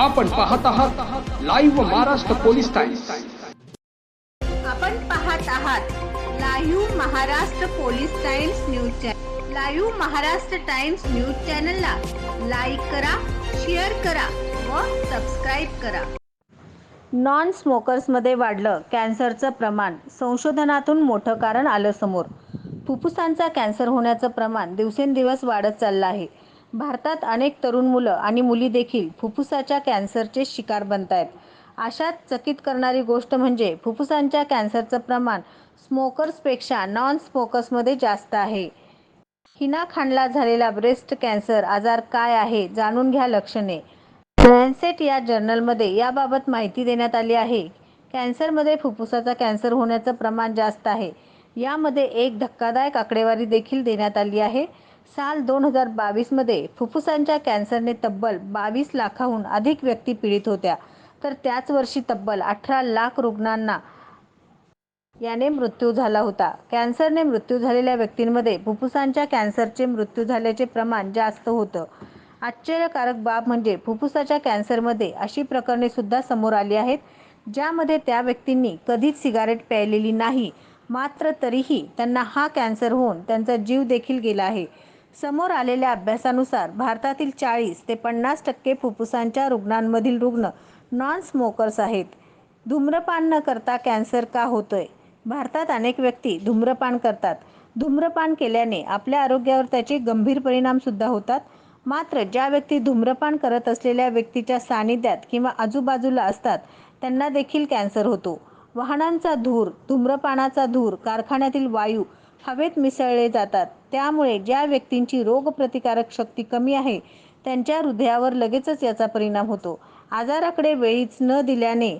आपण पाहत आहात लाईव्ह महाराष्ट्र पोलीस टाइम्स आपण पाहत आहात live Maharashtra police times news channel live Maharashtra times news चॅनलला लाईक करा शेअर करा व सबस्क्राईब करा. नॉन स्मोकर्समध्ये वाढलं कॅन्सरचं प्रमाण. संशोधनातून मोठं कारण आलं समोर. फुफ्फुसांचा कॅन्सर होण्याचं प्रमाण दिवसेंदिवस वाढत चाललं आहे. भारतात अनेक तरुण मुलं आणि मुली देखील फुफ्फुसाच्या कॅन्सरचे शिकार बनत आहेत अशात चकित करणारी गोष्ट म्हणजे फुफ्फुसांच्या कॅन्सरचं प्रमाण स्मोकर्सपेक्षा नॉन स्मोकर्समध्ये जास्त आहे. हिना खानला झालेला ब्रेस्ट कॅन्सर आजार काय आहे जाणून घ्या लक्षणे. लॅन्सेट या जर्नलमध्ये याबाबत माहिती देण्यात आली आहे. कॅन्सरमध्ये फुफ्फुसाचा कॅन्सर होण्याचं प्रमाण जास्त आहे. यामध्ये एक धक्कादायक आकडेवारी देखील देण्यात आली आहे. साल दोन हजार बावीसमध्ये फुफ्फुसांच्या कॅन्सरने तब्बल बावीस लाखाहून अधिक व्यक्ती पीडित होत्या. तर त्याच वर्षी तब्बल अठरा लाख रुग्णांना याने मृत्यू झाला होता. कॅन्सरने मृत्यू झालेल्या व्यक्तींमध्ये फुफ्फुसांच्या कॅन्सरचे मृत्यू झाल्याचे प्रमाण जास्त होतं. आश्चर्यकारक बाब म्हणजे फुफ्फुसाच्या कॅन्सरमध्ये अशी प्रकरणे सुद्धा समोर आली आहेत ज्यामध्ये त्या व्यक्तींनी कधीच सिगारेट प्यायलेली नाही मात्र तरीही त्यांना हा कॅन्सर होऊन त्यांचा जीव देखील गेला आहे. समोर आलेल्या अभ्यासानुसार भारतातील चाळीस ते पन्नास टक्के फुफ्फुसांच्या रुग्णांमधील रुग्ण नॉन स्मोकर्स आहेत. धूम्रपान न करता कॅन्सर का होतोय? भारतात अनेक व्यक्ती धूम्रपान करतात. धूम्रपान केल्याने आपल्या आरोग्यावर त्याचे गंभीर परिणामसुद्धा होतात. मात्र ज्या व्यक्ती धूम्रपान करत असलेल्या व्यक्तीच्या सानिध्यात किंवा आजूबाजूला असतात त्यांना देखील कॅन्सर होतो. वाहनांचा धूर धूम्रपानाचा धूर कारखान्यातील वायू हवेत मिसळले जातात. त्यामुळे ज्या व्यक्तींची रोगप्रतिकारक शक्ती कमी आहे त्यांच्या हृदयावर लगेचच याचा परिणाम होतो. आजाराकडे वेळीच न दिल्याने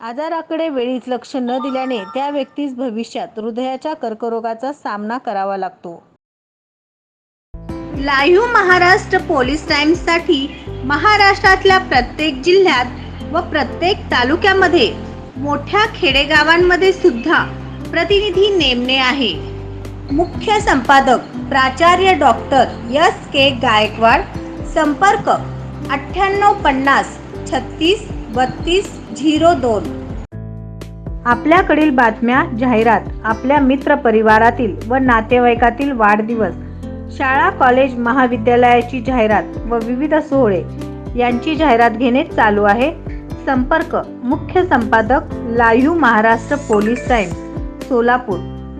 आजाराकडे वेळीच लक्ष न दिल्याने त्या व्यक्तीस भविष्यात हृदयाच्या कर्करोगाचा सामना करावा लागतो. लाईव्ह महाराष्ट्र पोलीस टाइम्ससाठी महाराष्ट्रातल्या प्रत्येक जिल्ह्यात व प्रत्येक तालुक्यामध्ये मोठ्या खेडेगावांमध्ये सुद्धा प्रतिनिधी नेमणे आहे. मुख्य संपादक प्राचार्य डॉक्टर एस के गायकवाड संपर्क अठ्ठ्याण्णव पन्नास छत्तीस बत्तीस झिरो दोन. आपल्याकडील बातम्या जाहिरात आपल्या मित्र परिवारातील व नातेवाईकातील वाढदिवस शाळा कॉलेज महाविद्यालयाची जाहिरात व विविध सोहळे यांची जाहिरात घेणे चालू आहे. संपर्क मुख्य संपादक live Maharashtra police time Solapur.